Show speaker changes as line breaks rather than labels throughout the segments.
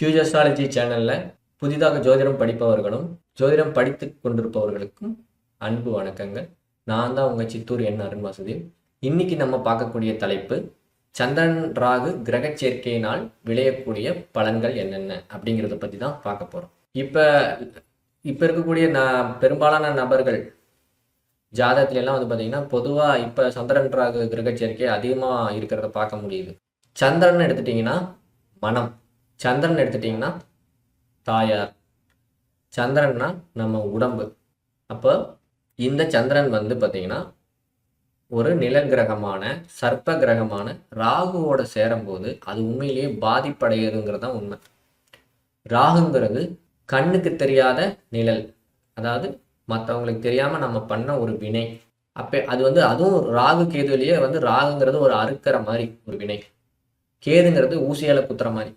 ஃபியூஜர்ஸாலஜி சேனலில் புதிதாக ஜோதிடம் படிப்பவர்களும் ஜோதிடம் படித்து கொண்டிருப்பவர்களுக்கும் அன்பு வணக்கங்கள். நான் தான் உங்கள் சித்தூர் என் அருண் வாசுதேவ். இன்னைக்கு நம்ம பார்க்கக்கூடிய தலைப்பு சந்திரன் ராகு கிரக சேர்க்கையினால் விளையக்கூடிய பலன்கள் என்னென்ன அப்படிங்கிறத பற்றி தான் பார்க்க போகிறோம் இப்போ இப்போ இருக்கக்கூடிய ந பெரும்பாலான நபர்கள் ஜாதகத்துலலாம் வந்து பார்த்தீங்கன்னா பொதுவாக இப்போ சந்திரன் ராகு கிரக சேர்க்கை அதிகமாக இருக்கிறத பார்க்க முடியுது. சந்திரன் எடுத்துட்டிங்கன்னா மனம். சந்திரன் எடுத்துட்டிங்கன்னா தாயார் சந்திரன்னா நம்ம உடம்பு. அப்போ இந்த சந்திரன் வந்து பார்த்தீங்கன்னா ஒரு நில கிரகமான சர்ப்ப கிரகமான ராகுவோட சேரும்போது அது உண்மையிலேயே பாதிப்படையுதுங்கிறது தான் உண்மை. ராகுங்கிறது கண்ணுக்கு தெரியாத நிழல். அதாவது மற்றவங்களுக்கு தெரியாமல் நம்ம பண்ண ஒரு வினை. அப்போ அது வந்து அதுவும் ராகு கேதுலேயே வந்து ராகுங்கிறது ஒரு அறுக்கிற மாதிரி ஒரு வினை. கேதுங்கிறது ஊசியால குத்துற மாதிரி.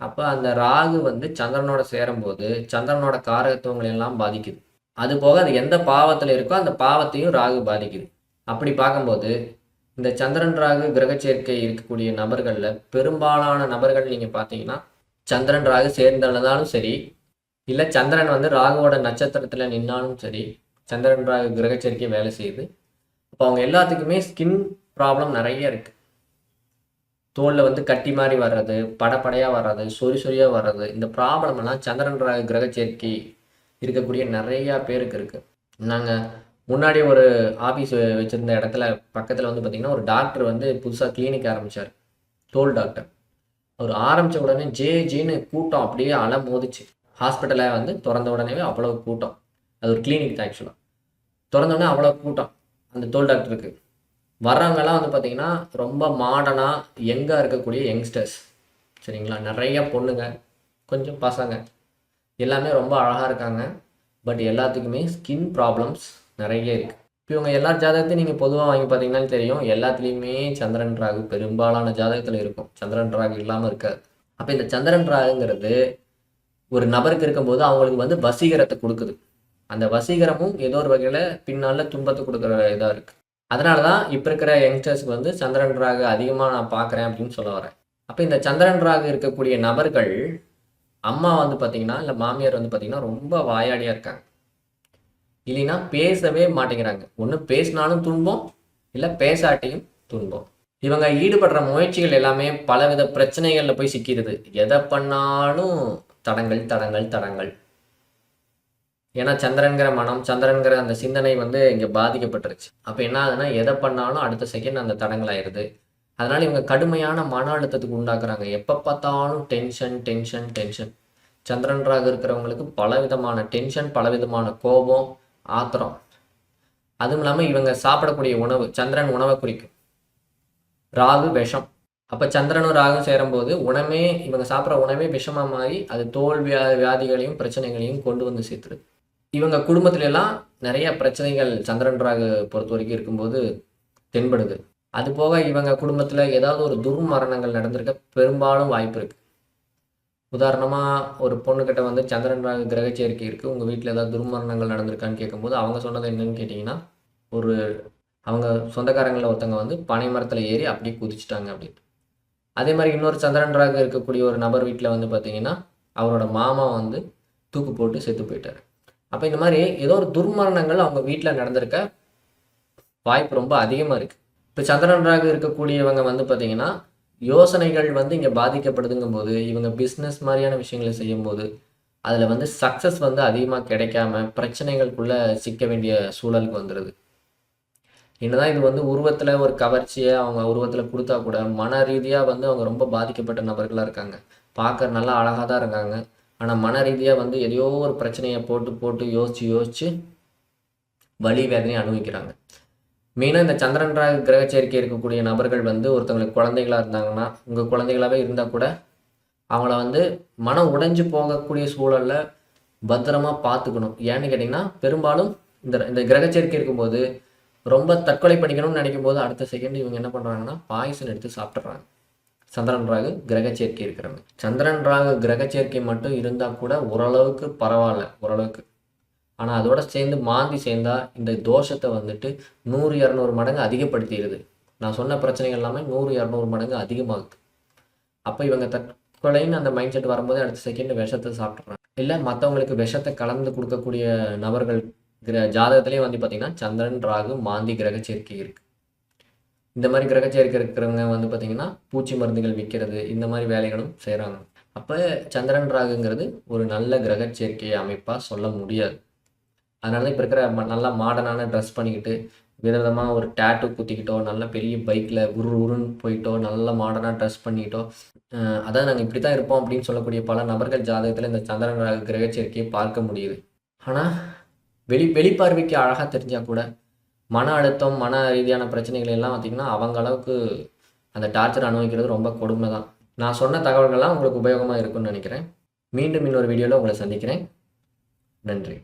அப்போ அந்த ராகு வந்து சந்திரனோட சேரும்போது சந்திரனோட காரகத்துவங்களை எல்லாம் பாதிக்குது. அது போக அது எந்த பாவத்தில் இருக்கோ அந்த பாவத்தையும் ராகு பாதிக்குது. அப்படி பார்க்கும்போது இந்த சந்திரன் ராகு கிரக சேர்க்கை இருக்கக்கூடிய நபர்களில் பெரும்பாலான நபர்கள் நீங்கள் பார்த்தீங்கன்னா சந்திரன் ராகு சேர்ந்ததாலும் சரி இல்லை சந்திரன் வந்து ராகுவோட நட்சத்திரத்தில் நின்னாலும் சரி சந்திரன் ராகு கிரக சேர்க்கை வேலை செய்யுது. அப்போ அவங்க எல்லாத்துக்குமே ஸ்கின் ப்ராப்ளம் நிறைய இருக்குது தோலில் வந்து கட்டி மாதிரி வர்றது படப்படையாக வர்றது சொறி சொறியாக வர்றது இந்த ப்ராப்ளம் எல்லாம் சந்திரன் கிரக சேர்க்கை இருக்கக்கூடிய நிறையா பேருக்கு இருக்குது நாங்கள் முன்னாடி ஒரு ஆஃபீஸ் வச்சுருந்த இடத்துல பக்கத்தில் வந்து பார்த்திங்கன்னா ஒரு டாக்டர் வந்து புதுசாக கிளினிக் ஆரம்பித்தார் தோல் டாக்டர் அவர் ஆரம்பித்த உடனே ஜே ஜேன்னு கூட்டம் அப்படியே அலை மோதிச்சு. ஹாஸ்பிட்டலை வந்து திறந்த உடனே அவ்வளோ கூட்டம். அது ஒரு கிளினிக் தான் ஆக்சுவலாக திறந்தோடனே அவ்வளோ கூட்டம் அந்த தோல் டாக்டருக்கு வர்றவங்கெல்லாம் வந்து பார்த்திங்கன்னா ரொம்ப மாடர்னாக யங்காக இருக்கக்கூடிய யங்ஸ்டர்ஸ் சரிங்களா? நிறைய பொண்ணுங்க கொஞ்சம் பசங்க எல்லாமே ரொம்ப அழகாக இருக்காங்க. பட் எல்லாத்துக்குமே ஸ்கின் ப்ராப்ளம்ஸ் நிறைய இருக்குது இப்போ இவங்க எல்லா ஜாதகத்தையும் நீங்கள் பொதுவாக வாங்கி பார்த்தீங்கன்னா தெரியும் எல்லாத்துலேயுமே சந்திரன் ராகு பெரும்பாலான ஜாதகத்தில் இருக்கும். சந்திரன் ராகு இல்லாமல் இருக்காது. அப்போ இந்த சந்திரன் ராகுங்கிறது ஒரு நபருக்கு இருக்கும்போது அவங்களுக்கு வந்து வசீகரத்தை கொடுக்குது. அந்த வசீகரமும் ஏதோ ஒரு வகையில் பின்னால் துன்பத்தை கொடுக்குற இதாக இருக்குது அதனால தான் இப்போ இருக்கிற யங்ஸ்டர்ஸ்க்கு வந்து சந்திரன் ராகு அதிகமாக நான் பார்க்குறேன் அப்படின்னு சொல்ல வரேன். அப்போ இந்த சந்திரன் ராகு இருக்கக்கூடிய நபர்கள் அம்மா வந்து பார்த்தீங்கன்னா இல்லை மாமியார் வந்து பார்த்தீங்கன்னா ரொம்ப வாயாடியாக இருக்காங்க. இல்லைன்னா பேசவே மாட்டேங்கிறாங்க. ஒன்று பேசினாலும் துன்பம் இல்லை பேசாட்டியும் துன்பம். இவங்க ஈடுபடுற முயற்சிகள் எல்லாமே பலவித பிரச்சனைகளில் போய் சிக்கிடுது. எதை பண்ணாலும் தடங்கள் தடங்கள் தடங்கள். ஏன்னா சந்திரன்கிற மனம் சந்திரன்கிற அந்த சிந்தனை வந்து இங்கே பாதிக்கப்பட்டுருச்சு. அப்போ என்ன ஆகுதுன்னா எதை பண்ணாலும் அடுத்த செகண்ட் அந்த தடங்களாயிருது. அதனால் இவங்க கடுமையான மன அழுத்தத்துக்கு உண்டாக்குறாங்க. எப்போ பார்த்தாலும் டென்ஷன் டென்ஷன் டென்ஷன் சந்திரன்றாக இருக்கிறவங்களுக்கு பலவிதமான டென்ஷன் பலவிதமான கோபம் ஆத்திரம். அதுவும் இல்லாமல் இவங்க சாப்பிடக்கூடிய உணவு சந்திரன் உணவை குறிக்கும் ராகு விஷம். அப்போ சந்திரனும் ராகும் சேரும்போது உணவே இவங்க சாப்பிட்ற உணவே விஷமாக மாறி அது தோல் வியா வியாதிகளையும் பிரச்சனைகளையும் கொண்டு வந்து சேர்த்துருது. இவங்க குடும்பத்துல எல்லாம் நிறைய பிரச்சனைகள் சந்திரன் ராகு பொறுத்த வரைக்கும் இருக்கும்போது தென்படுது. அது போக இவங்க குடும்பத்தில் ஏதாவது ஒரு துர்மரணங்கள் நடந்திருக்க பெரும்பாலும் வாய்ப்பு இருக்குது உதாரணமாக ஒரு பொண்ணுக்கிட்ட வந்து சந்திரன் ராகு கிரக சேர்க்கை இருக்குது உங்கள் வீட்டில் ஏதாவது துர்மரணங்கள் நடந்திருக்கான்னு கேட்கும்போது அவங்க சொன்னது என்னன்னு கேட்டிங்கன்னா ஒரு அவங்க சொந்தக்காரங்களில் ஒருத்தவங்க வந்து பனை மரத்தில் ஏறி அப்படியே குதிச்சிட்டாங்க அப்படின்னு அதே மாதிரி இன்னொரு சந்திரன் ராகு இருக்கக்கூடிய ஒரு நபர் வீட்டில் வந்து பார்த்தீங்கன்னா அவரோட மாமா வந்து தூக்கு போட்டு செத்து போயிட்டார். அப்போ இந்த மாதிரி ஏதோ ஒரு துர்மரணங்கள் அவங்க வீட்டில் நடந்திருக்க வாய்ப்பு ரொம்ப அதிகமாக இருக்குது இப்போ சந்திரன் இருக்கக்கூடியவங்க வந்து பார்த்தீங்கன்னா யோசனைகள் வந்து இங்கே பாதிக்கப்படுதுங்கும் போது இவங்க பிஸ்னஸ் மாதிரியான விஷயங்களை செய்யும்போது அதில் வந்து சக்ஸஸ் வந்து அதிகமாக கிடைக்காம பிரச்சனைகளுக்குள்ளே சிக்க வேண்டிய சூழலுக்கு வந்துடுது என்னதான் இது வந்து உருவத்தில் ஒரு கவர்ச்சியை அவங்க உருவத்தில் கொடுத்தா கூட மன ரீதியாக வந்து அவங்க ரொம்ப பாதிக்கப்பட்ட நபர்களாக இருக்காங்க. பார்க்க நல்லா அழகாக தான் இருக்காங்க. ஆனால் மன ரீதியாக வந்து எதையோ ஒரு பிரச்சனையை போட்டு போட்டு யோசித்து யோசித்து வலி வேதனையை அனுபவிக்கிறாங்க. மெயினாக இந்த சந்திரன் ராகு கிரக சேர்க்கை இருக்கக்கூடிய நபர்கள் வந்து ஒருத்தவங்களுக்கு குழந்தைகளாக இருந்தாங்கன்னா உங்கள் குழந்தைகளாகவே இருந்தால் கூட அவங்கள வந்து மனம் உடைஞ்சு போகக்கூடிய சூழலில் பத்திரமா பார்த்துக்கணும். ஏன்னு கேட்டிங்கன்னா பெரும்பாலும் இந்த இந்த கிரக சேர்க்கை இருக்கும்போது ரொம்ப தற்கொலை பண்ணிக்கணும்னு நினைக்கும் போது அடுத்த செகண்ட் இவங்க என்ன பண்ணுறாங்கன்னா பாய்சன் எடுத்து சாப்பிட்றாங்க சந்திரன் ராகு கிரக சேர்க்கை இருக்கிறவங்க சந்திரன் ராகு கிரக சேர்க்கை மட்டும் இருந்தால் கூட ஓரளவுக்கு பரவாயில்ல ஓரளவுக்கு. ஆனால் அதோட சேர்ந்து மாந்தி சேர்ந்தால் இந்த தோஷத்தை வந்துட்டு நூறு இரநூறு மடங்கு அதிகப்படுத்திடுது நான் சொன்ன பிரச்சனைகள் எல்லாமே நூறு இரநூறு மடங்கு அதிகமாகுது. அப்போ இவங்க தற்கொலைன்னு அந்த மைண்ட் செட் வரும்போது அடுத்த செகண்ட் விஷத்தை சாப்பிட்றாங்க இல்லை மற்றவங்களுக்கு விஷத்தை கலந்து கொடுக்கக்கூடிய நபர்கள் கிர ஜாதகத்திலே வந்து பார்த்திங்கன்னா சந்திரன் ராகு மாந்தி கிரக சேர்க்கை இருக்குது இந்த மாதிரி கிரக சேர்க்கை இருக்கிறவங்க வந்து பார்த்திங்கன்னா பூச்சி மருந்துகள் விற்கிறது இந்த மாதிரி வேலைகளும் செய்கிறாங்க அப்போ சந்திரன் ராகுங்கிறது ஒரு நல்ல கிரக சேர்க்கை அமைப்பாக சொல்ல முடியாது. அதனால தான் இப்போ இருக்கிற ம- நல்லா மாடர்னான ட்ரெஸ் பண்ணிக்கிட்டு விதவிதமாக ஒரு டேட்டு குத்திக்கிட்டோ நல்ல பெரிய பைக்கில் உரு உருன்னு போயிட்டோ நல்ல மாடர்னாக ட்ரெஸ் பண்ணிக்கிட்டோ அதான் நாங்கள் இப்படி தான் இருப்போம் அப்படின்னு சொல்லக்கூடிய பல நபர்கள் ஜாதகத்தில் இந்த சந்திரன் ராகு கிரக சேர்க்கையை பார்க்க முடியுது. ஆனால் வெளி வெளிப்பார்வைக்கு அழகாக தெரிஞ்சால் கூட மன அழுத்தம் மன ரீதியான பிரச்சனைகள் எல்லாம் பார்த்திங்கன்னா அவங்க அளவுக்கு அந்த டார்ச்சர் அனுபவிக்கிறது ரொம்ப கொடுமை தான் நான் சொன்ன தகவல்கள்லாம் உங்களுக்கு உபயோகமாக இருக்கும்னு நினைக்கிறேன். மீண்டும் இன்னொரு வீடியோவில் உங்களை சந்திக்கிறேன். நன்றி.